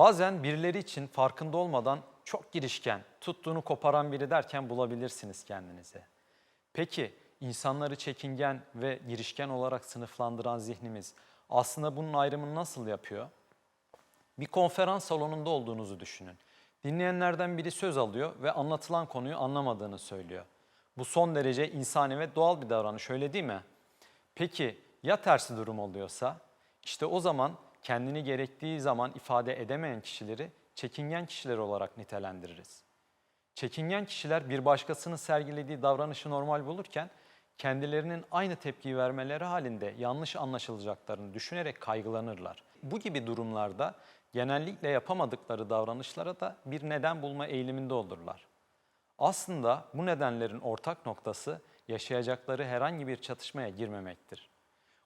Bazen birileri için farkında olmadan çok girişken, tuttuğunu koparan biri derken bulabilirsiniz kendinizi. Peki insanları çekingen ve girişken olarak sınıflandıran zihnimiz aslında bunun ayrımını nasıl yapıyor? Bir konferans salonunda olduğunuzu düşünün. Dinleyenlerden biri söz alıyor ve anlatılan konuyu anlamadığını söylüyor. Bu son derece insani ve doğal bir davranış öyle değil mi? Peki ya tersi durum oluyorsa? İşte o zaman kendini gerektiği zaman ifade edemeyen kişileri çekingen kişiler olarak nitelendiririz. Çekingen kişiler bir başkasının sergilediği davranışı normal bulurken kendilerinin aynı tepkiyi vermeleri halinde yanlış anlaşılacaklarını düşünerek kaygılanırlar. Bu gibi durumlarda genellikle yapamadıkları davranışlara da bir neden bulma eğiliminde olurlar. Aslında bu nedenlerin ortak noktası yaşayacakları herhangi bir çatışmaya girmemektir.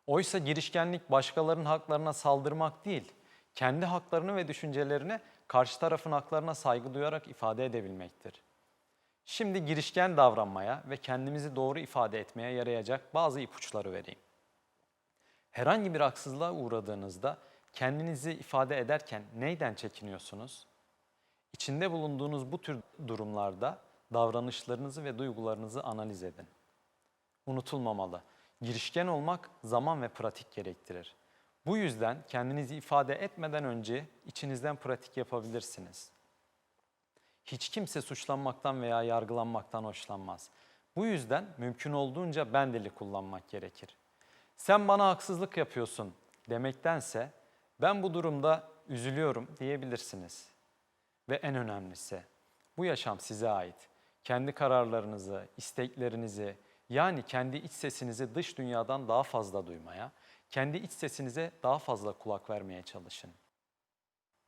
Oysa girişkenlik başkalarının haklarına saldırmak değil, kendi haklarını ve düşüncelerini karşı tarafın haklarına saygı duyarak ifade edebilmektir. Şimdi girişken davranmaya ve kendimizi doğru ifade etmeye yarayacak bazı ipuçları vereyim. Herhangi bir haksızlığa uğradığınızda kendinizi ifade ederken neyden çekiniyorsunuz? İçinde bulunduğunuz bu tür durumlarda davranışlarınızı ve duygularınızı analiz edin. Unutulmamalı. Girişken olmak zaman ve pratik gerektirir. Bu yüzden kendinizi ifade etmeden önce içinizden pratik yapabilirsiniz. Hiç kimse suçlanmaktan veya yargılanmaktan hoşlanmaz. Bu yüzden mümkün olduğunca ben dili kullanmak gerekir. Sen bana haksızlık yapıyorsun demektense ben bu durumda üzülüyorum diyebilirsiniz. Ve en önemlisi bu yaşam size ait. Kendi kararlarınızı, isteklerinizi yani kendi iç sesinizi dış dünyadan daha fazla duymaya, kendi iç sesinize daha fazla kulak vermeye çalışın.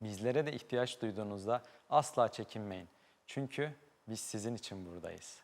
Bizlere de ihtiyaç duyduğunuzda asla çekinmeyin. Çünkü biz sizin için buradayız.